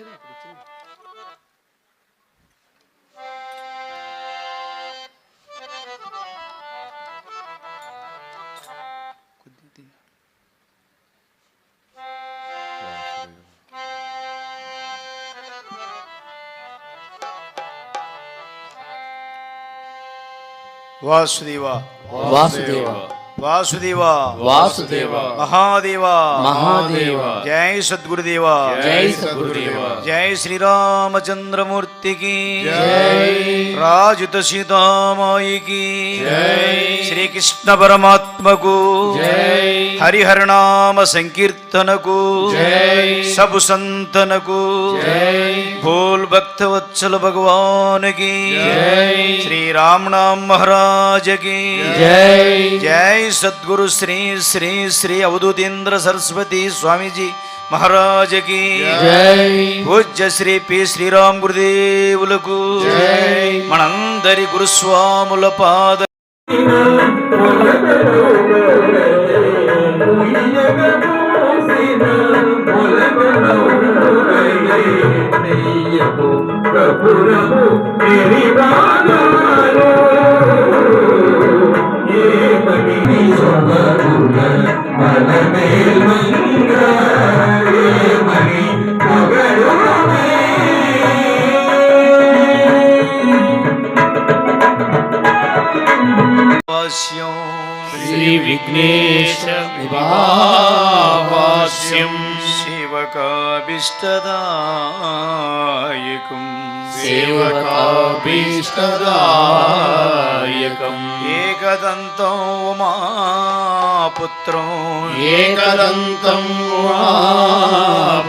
पीछे भी पीछे भी वासुदेवा वासुदेवा వాసుదేవ వాసుదేవ వాసుదేవ మహాదేవ మహాదేవ జై సద్గురుదేవ జై సద్గురుదేవ జై శ్రీరామచంద్రమూర్తికి జై राज की। श्री कृष्ण परमात्म को हरिहर नाम संकीर्तन को सब संतन को भोल भक्त वत्सल भगवान की। श्री राम नाम महाराज की। जय। जय श्री श्री श्री अवधुतेन्द्र सरस्वती स्वामी जी మహారాజకి జై పూజ్య శ్రీ పి శ్రీరామ్ గురుదేవులకు జై. మనందరి గురుస్వాముల పాద కపురము ఎరివానాలో సేవకాభిష్టదాయకం సేవకాభీష్టదాయకం. ఏకదంతం ఉమాపుత్రం ఏకదంతం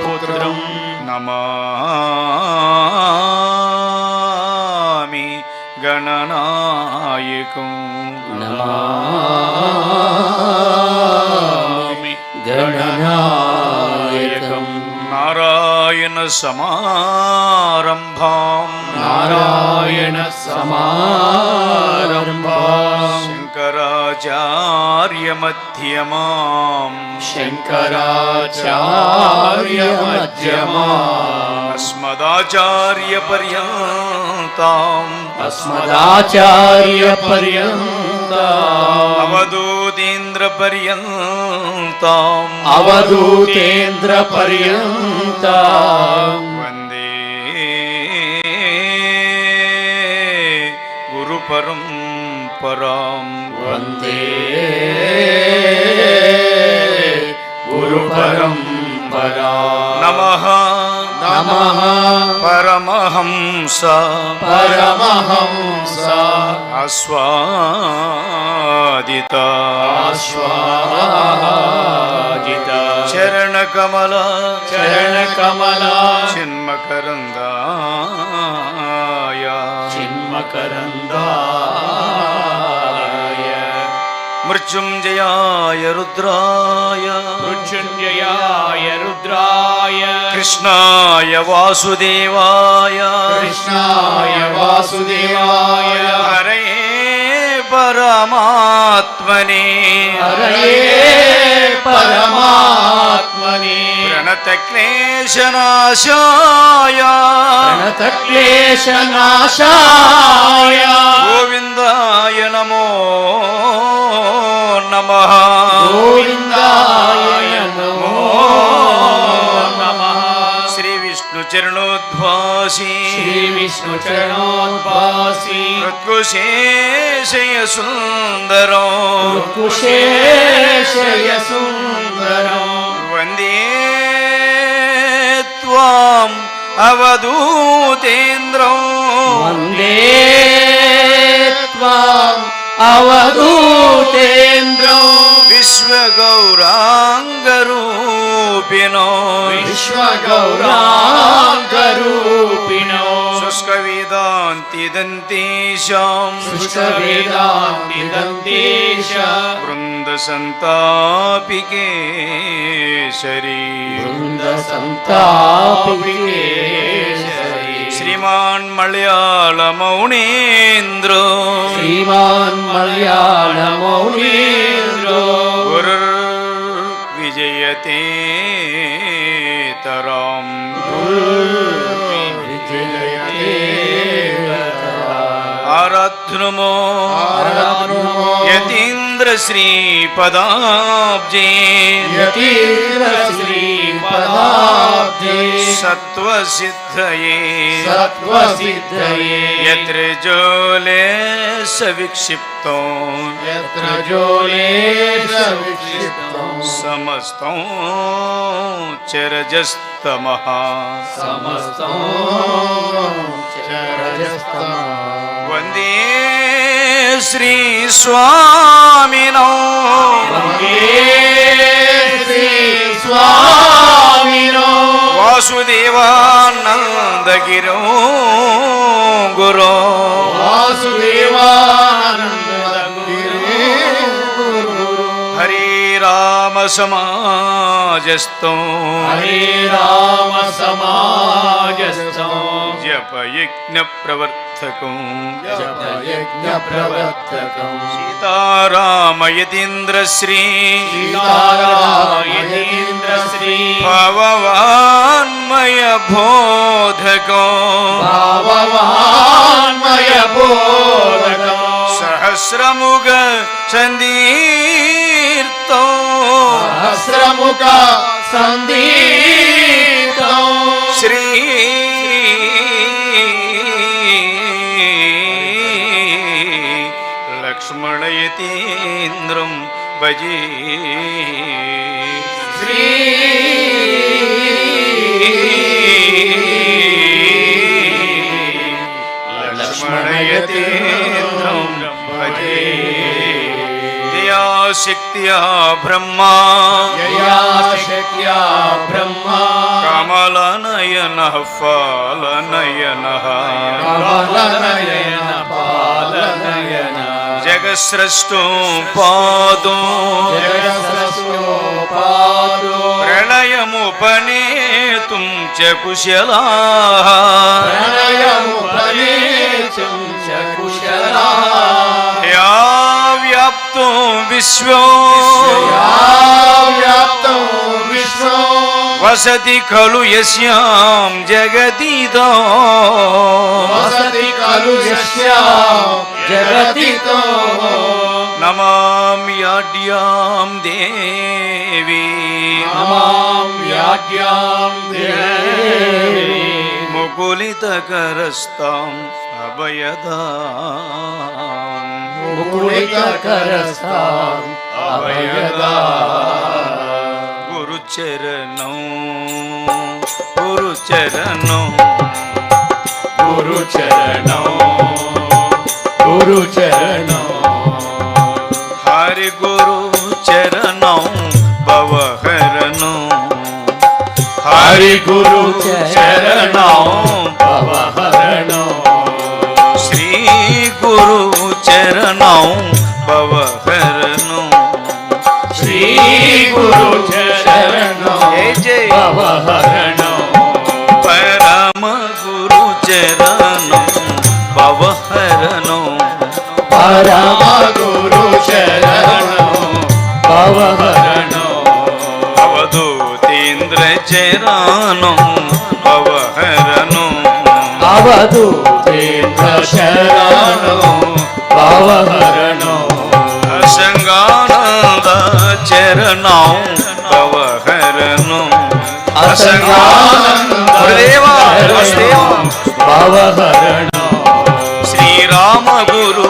పుత్రం. నమామి గణనాయకం. నమామి నారాయణ సమారంభాం. నారాయణ సమారంభాం. శంకరాచార్య మధ్యమాం శంకరాచార్య మధ్యమా अवधूतीन्द्रपर्यन्ताम् अवधूतेन्द्रपर्यन्ता वन्दे गुरुपरं परां वन्दे गुरुपरं परा नमः नमः परमहंसा परमहंसा अस्वा ఆశ్వాదిత చరణ కమల చరణ కమల చిన్మకరందాయ చిన్మకరందాయ మృత్యుంజయాయ రుద్రాయ మృత్యుంజయాయ రుద్రాయ కృష్ణాయ వాసుదేవాయ కృష్ణాయ వాసుదేవాయ హరయే పరమాత్మనే హరయే పరమాత్మని ప్రణతక్లేశనాశాయ ప్రణతక్లేశనాశాయ గోవిందాయ నమో నమ గోవిందాయ चरणोद्वासी श्री विष्णु चरणोद्वासी कुशेषय सुन्दरो कुशेषय सुन्दरो वन्दे त्वाम् अवधूतेन्द्रो वन्दे त्वाम् अवधूतेन्द्रो विश्वगौराङ्गरू रूपिणो विश्वगौराङ्गरूपिणो शुष्कवेदान्तिदन्तेशाम् शुष्कवेदान्तिदन्तेश वृन्दसन्तापिके शरी वृन्दसन्तापिके श्रीमान् मलयालमौणीन्द्रो श्रीमान् मलयालमौणीन्द्रो गुरुर् विजयते រំ नमो यतीन्द्र श्रीपदाब्जे यतीन्द्र श्रीपदाब्जे सत्त्वसिद्धये। सत्त्वसिद्धये। यत्र जोले सविक्षिप्तो यत्र जोले सविक्षिप्तो समस्तो चरजस्तमः। समस्तो चरजस्तमः। वंदे श्री स्वामी वंदे श्रीस्वामिनो। वासुदेवानन्दगिरो गुरो। समाजस्तो हरे राम समाजस्तो यज्ञ प्रवर्तको सीतारामयतीन्द्रश्री। सीतारामयतीन्द्रश्री। भववान्मय बोधको भववान्मय बोधको सहस्रमुग सन्दीर्तो सहस्रमुग सन्दी बजी। श्री लक्ष्मणयतेन्द्रं भजे। जया शक्त्या ब्रह्मा। जया शक्त्या ब्रह्मा। कमल नयन कमलनयन पालनयन జగస్రష్టో పాదో జగత్సృష్టో పాదో ప్రళయముపనేతుం చ కుశలా ప్రణయము ఫలేచం చ కుశలా యా వ్యాప్తో విశ్వో వ్యాప్తం విశ్వం వసతి ఖలు యస్యాం జగతిదో వసతి ఖలు యస్యాం జగతితో. నమామ్యాడ్యాం దేవి. నమాం వ్యాఖ్యాం దేవి. ముకులితకరస్తాం అభయదా. ముకుళితకరస్తాం అభయదా. चरणों गुरु चरणों गुरु चरणों गुरु चरणों हर गुरु चरणों भव हरणों हर गुरु चरणों भव हरणों श्री गुरु चरणों भव हरणों श्री गुरु चरणों गुरुचरणं भवहरणो परम गुरुचरणो भवहरणो अवधूतीन्द्रचरणो भवहरणो अवधूतीन्द्रशरणो भवहरणो असङ्गानन्दचरणौ भवहरणो असङ्गानन्द భవహరణం శ్రీరామ గురు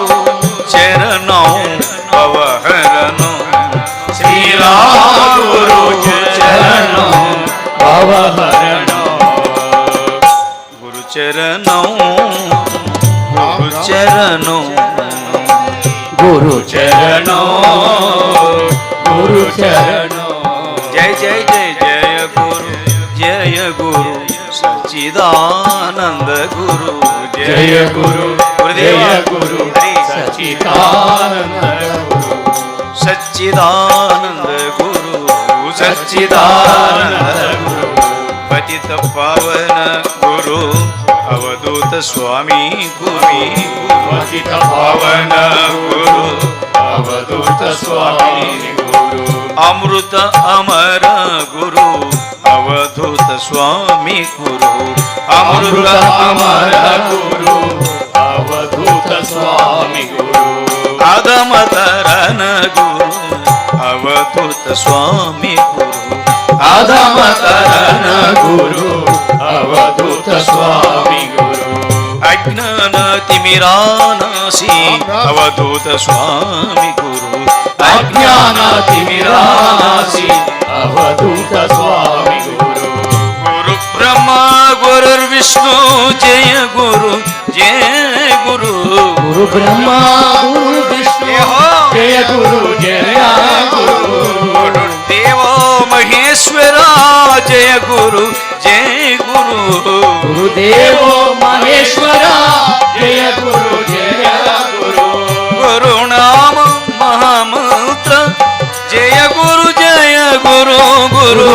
చరణం భవహరణం శ్రీరామ గురు చరణం భవహరణం గురు చరణం గురు చరణం. గురు చరణం గురు చరణం. सचिदानंद गुरु। जय गुरु गुरुदेव। गुरु सचिदानंद गुरु। सचिदानंद गुरु। सचिदानंद गुरु। पतित पावन गुरु। అవధూత స్వామి గురి. పతిత పావన గురు అవధూత స్వామి గురు. అమృత అమర గురు అవధూత స్వామి గురు. అమృత అమర గురు అవధూత స్వామి ఆదమతరన గురు అవధూత స్వామి గురు. ఆదమతరణ గురు అవధూత స్వామి గురు అజ్ఞాన తిమిరానాసి అవధూత స్వామి గురు అజ్ఞాన తిమిరాసి అవధూత స్వామి గురు గురు బ్రహ్మ గురుర్విష్ణు జయ గురు జయ గురు గురు బ్రహ్మ గురు విష్ణు జయ గురు జయ గురు గురు దేవో మహేశ్వర జయ గురు జయ గురు గురుదేవో గురు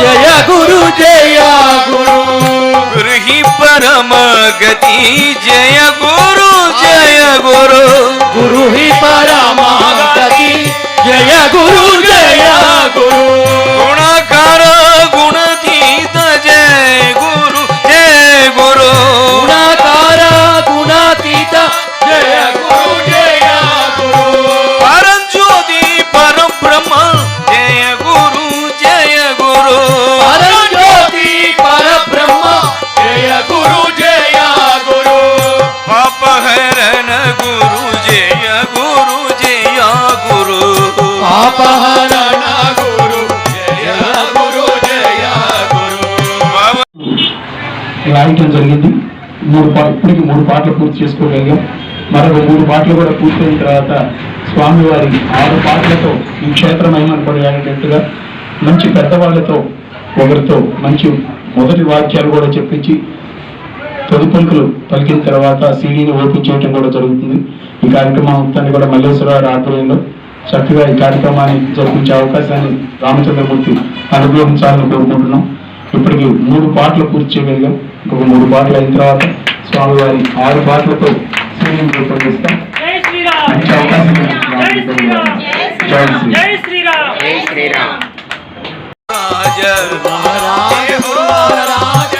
జయ గురు జయ గురు. గురు పరమ గతి జయ గురు జయ గురు. గురు హి రాయటం జరిగింది. మూడు పా ఇప్పటికి మూడు పాటలు పూర్తి చేసుకోగలిగాం. మరొక మూడు పాటలు కూడా పూర్తయిన తర్వాత స్వామివారి ఆరు పాటలతో ఈ క్షేత్ర మంచి పెద్దవాళ్ళతో ఒకరితో మంచి మొదటి వాక్యాలు కూడా చెప్పించి తొలి పలికిన తర్వాత సీడీని ఓపెన్ చేయడం కూడా జరుగుతుంది. ఈ కార్యక్రమం మొత్తాన్ని కూడా మల్లేశ్వరరావు ఆధ్వర్యంలో చక్కగా ఈ కార్యక్రమాన్ని జరిపించే అవకాశాన్ని రామచంద్రమూర్తి అనుగ్రహించాలని కోరుకుంటున్నాం. ఇప్పటికి మూడు పాటలు పూర్తి చేయగలిగాం. ఇంకొక మూడు పాటలు అయిన తర్వాత స్వామివారి ఆరు పాటలతో సీడీని రూపొందిస్తాం జై శ్రీరామ్. మంచి అవకాశం జై శ్రీరామ్. జై శ్రీ జై శ్రీరామ్. జై శ్రీరామ్. రాజ మహారాజ.